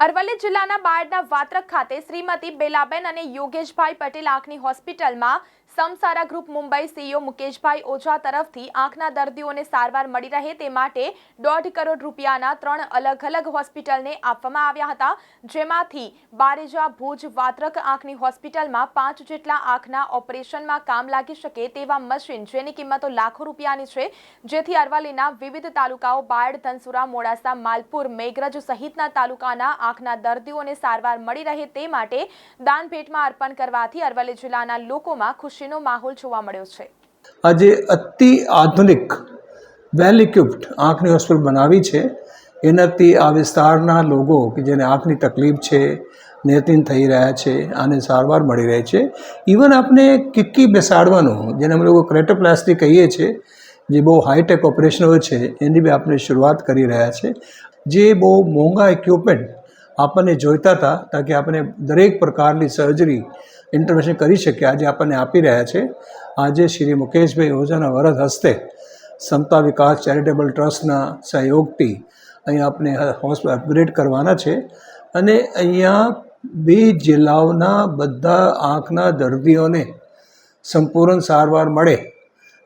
અરવલ્લી જિલ્લાના બાયડના વાત્રક ખાતે શ્રીમતી બેલાબેન અને યોગેશભાઈ પટેલ આંખની હોસ્પિટલમાં સમસારા ગ્રુપ મુંબઈ સીઈઓ મુકેશભાઈ ઓઝા તરફથી આંખના દર્દીઓને સારવાર મળી રહે તે માટે દોઢ કરોડ રૂપિયાના ત્રણ અલગ અલગ હોસ્પિટલને આપવામાં આવ્યા હતા, જેમાંથી બારેજા ભુજ વાત્રક આંખની હોસ્પિટલમાં પાંચ જેટલા આંખના ઓપરેશનમાં કામ લાગી શકે તેવા મશીન જેની કિંમતો લાખો રૂપિયાની છે, જેથી અરવલ્લીના વિવિધ તાલુકાઓ બાયડ, ધનસુરા, મોડાસા, માલપુર, મેઘરજ સહિતના તાલુકાના આંખના દર્દીઓને સારવાર મળી રહે તે માટે દાન ભેટમાં અર્પણ કરવાથી અરવલ્લી જિલ્લાના લોકોમાં ખુશીનો માહોલ જોવા મળ્યો છે. આજે અતિ આધુનિક વેલ ઇક્વિપ્ડ આંખની હોસ્પિટલ બનાવી છે. એનાથી આ વિસ્તારના લોકો કે જેને આંખની તકલીફ છે નેતિન થઈ રહ્યા છે, આને સારવાર મળી રહે છે. ઇવન આપણે કિક્કી બેસાડવાનું, જેને અમે લોકો ક્રેટોપ્લાસ્ટી કહીએ છીએ, જે બહુ હાઈટેક ઓપરેશન હોય છે, એની બી આપણે શરૂઆત કરી રહ્યા છે. જે બહુ મોંઘા ઇક્વિપમેન્ટ આપણને જોઈતા હતા, તાકે આપણે દરેક પ્રકારની સર્જરી ઇન્ટરવેન્શન કરી શકીએ. આજે આપણને આપી રહ્યા છે. આજે શ્રી મુકેશભાઈ ઓઝાના વરદ હસ્તે સમતા વિકાસ ચેરિટેબલ ટ્રસ્ટના સહયોગથી અહીંયા આપણે હોસ્પિટલ અપગ્રેડ કરવાના છે. અને અહીંયા બે જિલ્લાઓના બધા આંખના દર્દીઓને સંપૂર્ણ સારવાર મળે.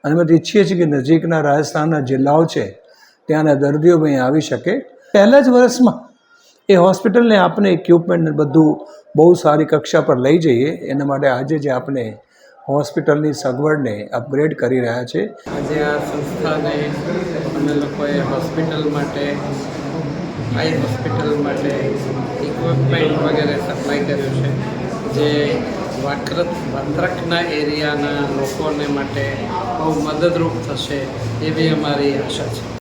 અને અમે ઈચ્છીએ છીએ કે નજીકના રાજસ્થાનના જિલ્લાઓ છે, ત્યાંના દર્દીઓ અહીં આવી શકે. પહેલાં જ વર્ષમાં એ હોસ્પિટલને આપણે ઇક્વિપમેન્ટ બધું બહુ સારી કક્ષા પર લઈ જઈએ. એના માટે આજે જે આપણે હોસ્પિટલની સગવડને અપગ્રેડ કરી રહ્યા છે. આજે આ સંસ્થાને અમે લોકોએ હોસ્પિટલ માટે, આઈ હોસ્પિટલ માટે ઇક્વિપમેન્ટ વગેરે સપ્લાય કર્યું છે. જે વાક્રત વાત્રકના એરિયાના લોકોને માટે બહુ મદદરૂપ થશે એવી અમારી આશા છે.